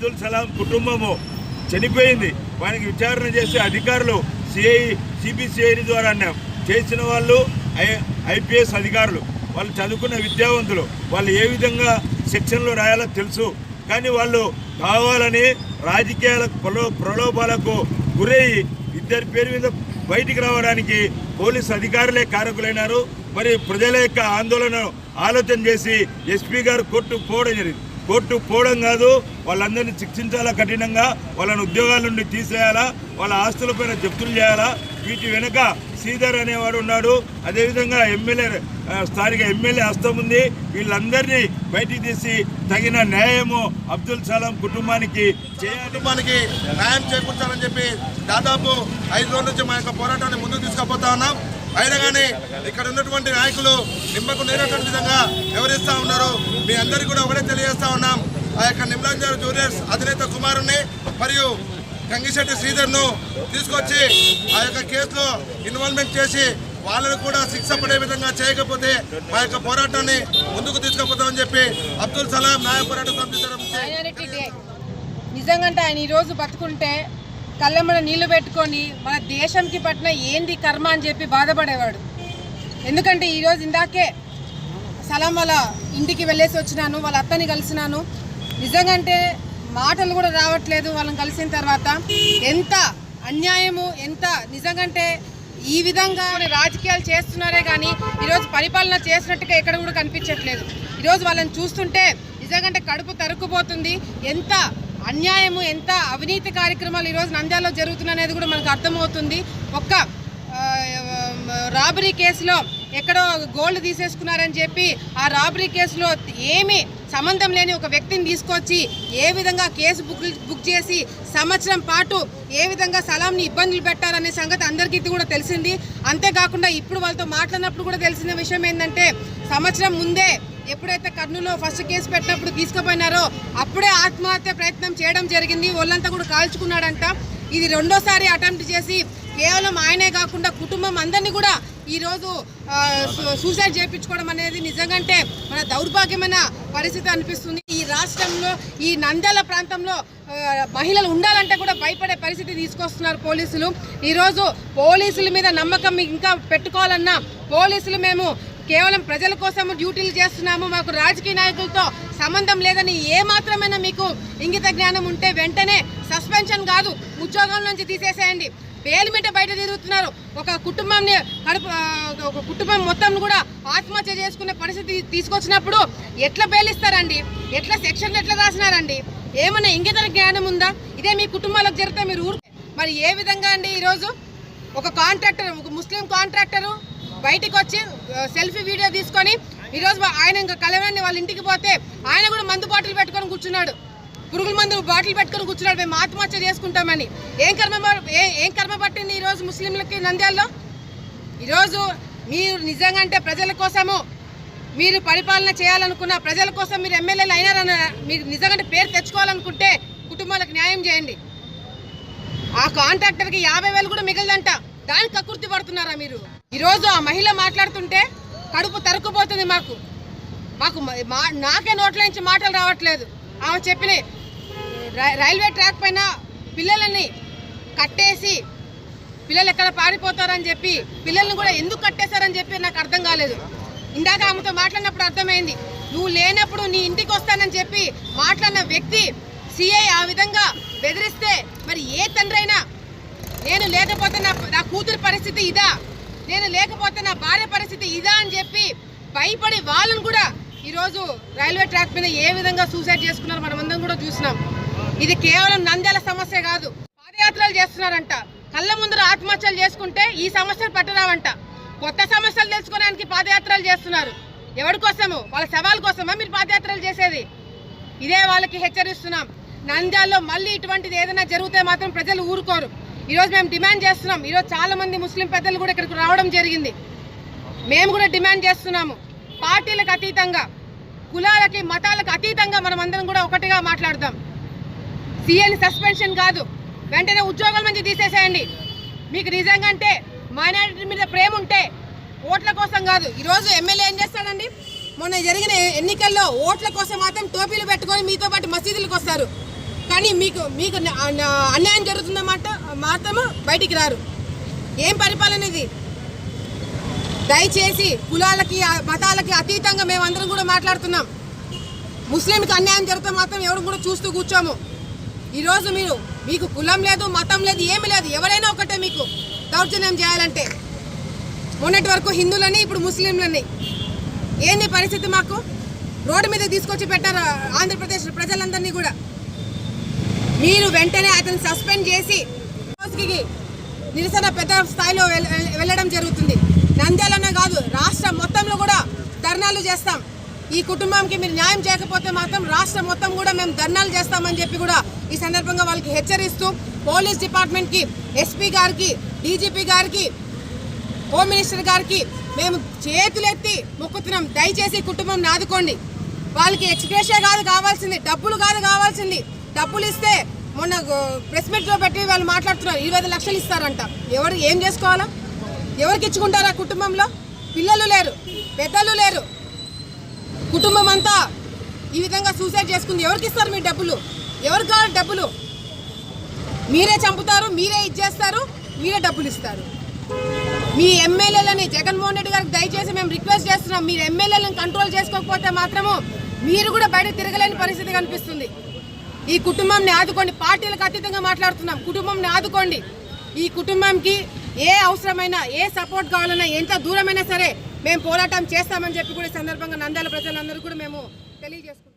అబ్దుల్ సలాం కుటుంబము చనిపోయింది. వానికి విచారణ చేసే అధికారులు సిఐ సిబిసిఐ ద్వారా చేసిన వాళ్ళు ఐ ఐపీఎస్ అధికారులు. వాళ్ళు చదువుకున్న విద్యావంతులు. వాళ్ళు ఏ విధంగా సెక్షన్లు రాయాలో తెలుసు. కానీ వాళ్ళు కావాలని రాజకీయాల ప్రలో ప్రలోభాలకు గురయ్యి ఇద్దరి పేరు మీద బయటికి రావడానికి పోలీస్ అధికారులే కారకులైనారు. మరి ప్రజల యొక్క ఆందోళన ఆలోచన చేసి ఎస్పీ గారు కోర్టు పోవడం జరిగింది. కోర్టు పోవడం కాదు వాళ్ళందరినీ శిక్షించాలా కఠినంగా వాళ్ళని ఉద్యోగాల నుండి తీసేయాలా వాళ్ళ ఆస్తులపైన జప్తులు చేయాలా? వీటి వెనుక శ్రీధర్ అనేవాడు ఉన్నాడు. అదేవిధంగా ఎమ్మెల్యే స్థానిక ఎమ్మెల్యే హస్తం ఉంది. వీళ్ళందరినీ బయటికి తీసి తగిన న్యాయము అబ్దుల్ సలాం కుటుంబానికి కుటుంబానికి న్యాయం చేకూర్చాలని చెప్పి దాదాపు ఐదు రోజుల నుంచి మా యొక్క పోరాటాన్ని ముందుకు తీసుకుపోతా ఉన్నాం. అయినా కానీ ఇక్కడ ఉన్నటువంటి నాయకులు నిమ్మకు నేరేటువంటి విధంగా వివరిస్తూ ఉన్నారు మీ అందరికీ కూడా ఒకటే తెలియజేస్తా ఉన్నాం. ఆ యొక్క నిమ్లాంజర్ జూనియర్స్ అధినేత కుమారుణ్ణి మరియు గంగిశెట్టి శ్రీధర్ను తీసుకొచ్చి ఆ యొక్క కేసులో ఇన్వాల్వ్మెంట్ చేసి వాళ్ళను కూడా శిక్ష పడే విధంగా చేయకపోతే మా యొక్క పోరాటాన్ని ముందుకు తీసుకుపోతామని చెప్పి అబ్దుల్ సలాం న్యాయ పోరాట సమితి నిజంగా ఆయన ఈరోజు బతుకుంటే కళ్ళెమ్మడ నీళ్ళు పెట్టుకొని మన దేశంకి పట్టిన ఏంది కర్మ అని చెప్పి బాధపడేవాడు. ఎందుకంటే ఈరోజు ఇందాకే సలాం వాళ్ళ ఇంటికి వెళ్ళేసి వచ్చినాను వాళ్ళ అత్తని కలిసినాను. నిజంగంటే మాటలు కూడా రావట్లేదు వాళ్ళని కలిసిన తర్వాత. ఎంత అన్యాయము ఎంత నిజంగంటే ఈ విధంగా రాజకీయాలు చేస్తున్నారే కానీ ఈరోజు పరిపాలన చేసినట్టుగా ఎక్కడ కూడా కనిపించట్లేదు. ఈరోజు వాళ్ళని చూస్తుంటే నిజంగంటే కడుపు తరుక్కుపోతుంది. ఎంత అన్యాయము ఎంత అవినీతి కార్యక్రమాలు ఈరోజు నంద్యాలలో జరుగుతున్నాయనేది కూడా మనకు అర్థమవుతుంది. ఒక్క రాబరీ కేసులో ఎక్కడో గోల్డ్ తీసేసుకున్నారని చెప్పి ఆ రాబరీ కేసులో ఏమి సంబంధం లేని ఒక వ్యక్తిని తీసుకొచ్చి ఏ విధంగా కేసు బుక్ బుక్ చేసి సంవత్సరం పాటు ఏ విధంగా సలాంని ఇబ్బందులు పెట్టారనే సంగతి అందరికీ కూడా తెలిసింది. అంతేకాకుండా ఇప్పుడు వాళ్ళతో మాట్లాడినప్పుడు కూడా తెలిసిన విషయం ఏంటంటే సంవత్సరం ముందే ఎప్పుడైతే కర్నూలులో ఫస్ట్ కేసు పెట్టినప్పుడు తీసుకుపోయినారో అప్పుడే ఆత్మహత్య ప్రయత్నం చేయడం జరిగింది. ఒళ్ళంతా కూడా కాల్చుకున్నాడంట. ఇది రెండోసారి అటెంప్ట్ చేసి కేవలం ఆయనే కాకుండా కుటుంబం అందరినీ కూడా ఈరోజు సు- సూసైడ్ చేయించుకోవడం అనేది నిజంగంటే మన దౌర్భాగ్యమైన పరిస్థితి అనిపిస్తుంది. ఈ రాష్ట్రంలో ఈ నంద్యాల ప్రాంతంలో మహిళలు ఉండాలంటే కూడా భయపడే పరిస్థితి తీసుకొస్తున్నారు పోలీసులు. ఈరోజు పోలీసుల మీద నమ్మకం ఇంకా పెట్టుకోవాలన్నా పోలీసులు మేము కేవలం ప్రజల కోసం డ్యూటీలు చేస్తున్నాము మాకు రాజకీయ నాయకులతో సంబంధం లేదని ఏ మాత్రమైనా మీకు ఇంగిత జ్ఞానం ఉంటే వెంటనే సస్పెన్షన్ కాదు ఉద్యోగం నుంచి తీసేసేయండి. పేలిమిట బయట తిరుగుతున్నారు. ఒక కుటుంబాన్ని కడుపు ఒక కుటుంబం మొత్తం కూడా ఆత్మహత్య చేసుకునే పరిస్థితి తీసుకొచ్చినప్పుడు ఎట్లా పేలిస్తారండి ఎట్లా సెక్షన్లు ఎట్లా రాసినారండి? ఏమైనా ఇంగిత జ్ఞానం ఉందా? ఇదే మీ కుటుంబాలకు జరిగితే మీరు ఊరు మరి ఏ విధంగా అండి ఈరోజు? ఒక కాంట్రాక్టర్ ఒక ముస్లిం కాంట్రాక్టరు? బయటికి వచ్చి సెల్ఫీ వీడియో తీసుకొని ఈరోజు ఆయన ఇంకా కలవని వాళ్ళ ఇంటికి పోతే ఆయన కూడా మందు బాటిల్ పెట్టుకొని కూర్చున్నాడు. పురుగుల మందు బాటిల్ పెట్టుకొని కూర్చున్నాడు. మేము ఆత్మహత్య చేసుకుంటామని. ఏం కర్మ ఏ- ఏం కర్మ పట్టింది ఈరోజు ముస్లింలకి నంద్యాలలో? ఈరోజు మీరు నిజంగా అంటే ప్రజల కోసము మీరు పరిపాలన చేయాలనుకున్న ప్రజల కోసం మీరు ఎమ్మెల్యేలు అయినారన్న మీరు నిజంగా పేరు తెచ్చుకోవాలనుకుంటే కుటుంబాలకు న్యాయం చేయండి. ఆ కాంట్రాక్టర్కి యాభై వేలు కూడా మిగలదంట. దానికి కక్కుర్తి పడుతున్నారా మీరు? ఈరోజు ఆ మహిళ మాట్లాడుతుంటే కడుపు తరుక్కుపోతుంది మాకు. మాకు మా- నాకే నోట్ల నుంచి మాటలు రావట్లేదు. ఆమె చెప్పిన రై- రైల్వే ట్రాక్ పైన పిల్లలని కట్టేసి పిల్లలు ఎక్కడ పారిపోతారని చెప్పి పిల్లల్ని కూడా ఎందుకు కట్టేశారని చెప్పి నాకు అర్థం కాలేదు. ఇందాక ఆమెతో మాట్లాడినప్పుడు అర్థమైంది. నువ్వు లేనప్పుడు నీ ఇంటికి వస్తానని చెప్పి మాట్లాడిన వ్యక్తి సిఐ ఆ విధంగా బెదిరిస్తే మరి ఏ తండ్రైనా నేను లేకపోతే నా నా కూతురు పరిస్థితి ఇదా? నేను లేకపోతే నా భార్య పరిస్థితి ఇదా అని చెప్పి భయపడి వాళ్ళని కూడా ఈరోజు రైల్వే ట్రాక్ మీద ఏ విధంగా సూసైడ్ చేసుకున్నారో మనం అందరం కూడా చూసినాం. ఇది కేవలం నంద్యాల సమస్య కాదు. పాదయాత్రలు చేస్తున్నారంట. కళ్ళ ముందర ఆత్మహత్యలు చేసుకుంటే ఈ సమస్యలు పట్టరావంట. కొత్త సమస్యలు తెలుసుకోవడానికి పాదయాత్రలు చేస్తున్నారు. ఎవరి కోసము? వాళ్ళ సవాల్ కోసమా మీరు పాదయాత్రలు చేసేది? ఇదే వాళ్ళకి హెచ్చరిస్తున్నాం. నంద్యాల్లో మళ్ళీ ఇటువంటిది ఏదైనా జరిగితే మాత్రం ప్రజలు ఊరుకోరు. ఈరోజు మేము డిమాండ్ చేస్తున్నాం. ఈరోజు చాలామంది ముస్లిం పెద్దలు కూడా ఇక్కడికి రావడం జరిగింది. మేము కూడా డిమాండ్ చేస్తున్నాము. పార్టీలకు అతీతంగా కులాలకి మతాలకు అతీతంగా మనం అందరం కూడా ఒకటిగా మాట్లాడదాం. సీఎన్ సస్పెన్షన్ కాదు. వెంటనే ఉద్యోగాల నుంచి తీసేసేయండి. మీకు నిజంగా అంటే మైనారిటీ మీద ప్రేమ ఉంటే ఓట్ల కోసం కాదు. ఈరోజు ఎమ్మెల్యే ఏం చేస్తాడండి? మొన్న జరిగిన ఎన్నికల్లో ఓట్ల కోసం మాత్రం టోపీలు పెట్టుకొని మీతో పాటు మసీదులకు వస్తారు. కానీ మీకు మీకు న- అన్యాయం జరుగుతుందన్నమాట మాత్రము బయటికి రారు. ఏం పరిపాలన ఇది? దయచేసి కులాలకి మతాలకి అతీతంగా మేమందరం కూడా మాట్లాడుతున్నాం. ముస్లింకి అన్యాయం జరిగితే మాత్రం ఎవరు కూడా చూస్తూ కూర్చోము. ఈరోజు మీరు మీకు కులం లేదు మతం లేదు ఏమి లేదు ఎవరైనా ఒకటే మీకు దౌర్జన్యం చేయాలంటే. మొన్నటి వరకు హిందువులని ఇప్పుడు ముస్లింలని. ఏంది పరిస్థితి మాకు? రోడ్డు మీద తీసుకొచ్చి పెట్టారు ఆంధ్రప్రదేశ్ ప్రజలందరినీ కూడా? మీరు వెంటనే అతను సస్పెండ్ చేసి రోజుకి నిరసన పెద్ద స్థాయిలో వెళ్ళడం జరుగుతుంది. నంద్యాలనే కాదు రాష్ట్రం మొత్తంలో కూడా ధర్నాలు చేస్తాం. ఈ కుటుంబానికి మీరు న్యాయం చేయకపోతే మాత్రం రాష్ట్రం మొత్తం కూడా మేము ధర్నాలు చేస్తామని చెప్పి కూడా ఈ సందర్భంగా వాళ్ళకి హెచ్చరిస్తూ పోలీస్ డిపార్ట్మెంట్కి ఎస్పీ గారికి డీజీపీ గారికి హోమ్ మినిస్టర్ గారికి మేము చేతులెత్తి మొక్కుతున్నాం. దయచేసి కుటుంబం నాదుకోండి. వాళ్ళకి ఎక్స్ప్రెషే కాదు కావాల్సింది డబ్బులు కాదు కావాల్సింది. డబ్బులు ఇస్తే మొన్న ప్రెస్ మీట్లో పెట్టి వాళ్ళు మాట్లాడుతున్నారు ఇరవై లక్షలు ఇస్తారంట. ఎవరు ఏం చేసుకోవాలా? ఎవరికి ఇచ్చుకుంటారా కుటుంబంలో? పిల్లలు లేరు పెద్దలు లేరు. కుటుంబం అంతా ఈ విధంగా సూసైడ్ చేసుకుంది. ఎవరికి ఇస్తారు మీ డబ్బులు? ఎవరు కావాలి డబ్బులు? మీరే చంపుతారు మీరే ఇచ్చేస్తారు మీరే డబ్బులు ఇస్తారు. మీ ఎమ్మెల్యేలని జగన్మోహన్ రెడ్డి గారికి దయచేసి మేము రిక్వెస్ట్ చేస్తున్నాం. మీరు ఎమ్మెల్యేలను కంట్రోల్ చేసుకోకపోతే మాత్రము మీరు కూడా బయట తిరగలేని పరిస్థితి కనిపిస్తుంది. ఈ కుటుంబంని ఆదుకోండి. పార్టీలకు అతీతంగా మాట్లాడుతున్నాం. కుటుంబంని ఆదుకోండి. ఈ కుటుంబంకి ఏ అవసరమైనా ఏ సపోర్ట్ కావాలన్నా ఎంత దూరమైనా సరే మేము పోరాటం చేస్తామని చెప్పి కూడా ఈ సందర్భంగా నంద్యాల ప్రజలందరూ కూడా మేము తెలియజేసుకుంటాం